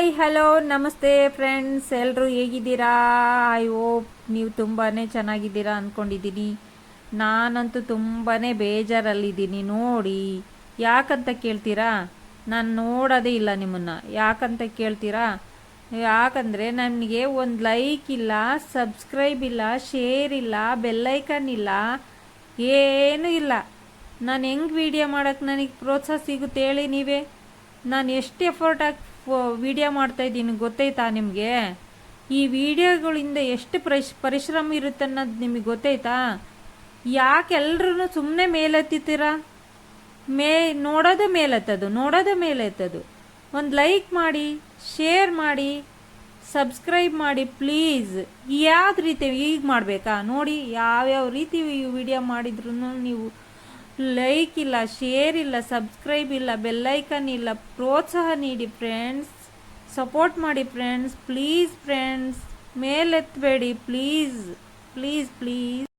Hi hello ನಮಸ್ತೆ friends ಎಲ್ಲರೂ ಹೇಗಿದ್ದೀರಾ? ಐ ಹೋಪ್ ನೀವು ತುಂಬಾ ಚೆನ್ನಾಗಿದ್ದೀರಾ ಅಂದ್ಕೊಂಡಿದ್ದೀನಿ ನಾನಂತೂ ತುಂಬಾ ಬೇಜಾರಲ್ಲಿದ್ದೀನಿ, ನೋಡಿ. ಯಾಕಂತ ಕೇಳ್ತೀರಾ? ನಾನು ನೋಡೋದೇ ಇಲ್ಲ ನಿಮ್ಮನ್ನು. ಯಾಕಂತ ಕೇಳ್ತೀರಾ? ಯಾಕಂದರೆ ನನಗೆ ಒಂದು ಲೈಕ್ ಇಲ್ಲ ಸಬ್ಸ್ಕ್ರೈಬ್ ಇಲ್ಲ ಶೇರ್ ಇಲ್ಲ ಬೆಲ್ಲೈಕನ್ ಇಲ್ಲ, ಏನೂ ಇಲ್ಲ. ನಾನು ಹೆಂಗೆ ವಿಡಿಯೋ ಮಾಡೋಕ್ಕೆ ನನಗೆ ಪ್ರೋತ್ಸಾಹ ಸಿಗುತ್ತೆ ಹೇಳಿ ನೀವೇ? ನಾನು ಎಷ್ಟು ಎಫರ್ಟ್ ಹಾಕಿ ವಿಡಿಯೋ ಮಾಡ್ತಾ ಇದ್ದೀನಿ. ಗೊತ್ತೈತಾ ನಿಮಗೆ? ಈ ವಿಡಿಯೋಗಳಿಂದ ಎಷ್ಟು ಪ್ರಶ್, ಪರಿಶ್ರಮ ಇರುತ್ತೆ ಅನ್ನೋದು ನಿಮಗೆ ಗೊತ್ತೈತಾ ಯಾಕೆ ಎಲ್ಲರೂ ಸುಮ್ಮನೆ ಮೇಲೆತ್ತಿತ್ತೀರಾ ಮೇ, ನೋಡೋದೇ ಮೇಲೆತ್ತದು ನೋಡೋದೇ ಮೇಲೆತ್ತದು. ಒಂದು ಲೈಕ್ ಮಾಡಿ ಶೇರ್ ಮಾಡಿ ಸಬ್ಸ್ಕ್ರೈಬ್ ಮಾಡಿ ಪ್ಲೀಸ್ ಯಾವ ರೀತಿ ಈಗ ಮಾಡಬೇಕಾ? ನೋಡಿ, ಯಾವ್ಯಾವ ರೀತಿ ವಿಡಿಯೋ ಮಾಡಿದ್ರು ನೀವು ಲೈಕ್ ಇಲ್ಲ ಶೇರ್ ಇಲ್ಲ ಸಬ್ಸ್ಕ್ರೈಬ್ ಇಲ್ಲ ಬೆಲ್ಲೈಕನ್ ಇಲ್ಲ, ಪ್ರೋತ್ಸಾಹ ನೀಡಿ ಫ್ರೆಂಡ್ಸ್ ಸಪೋರ್ಟ್ ಮಾಡಿ ಫ್ರೆಂಡ್ಸ್ ಪ್ಲೀಸ್ ಫ್ರೆಂಡ್ಸ್ ಮೇಲೆತ್ತಬೇಡಿ ಪ್ಲೀಸ್ ಪ್ಲೀಸ್ ಪ್ಲೀಸ್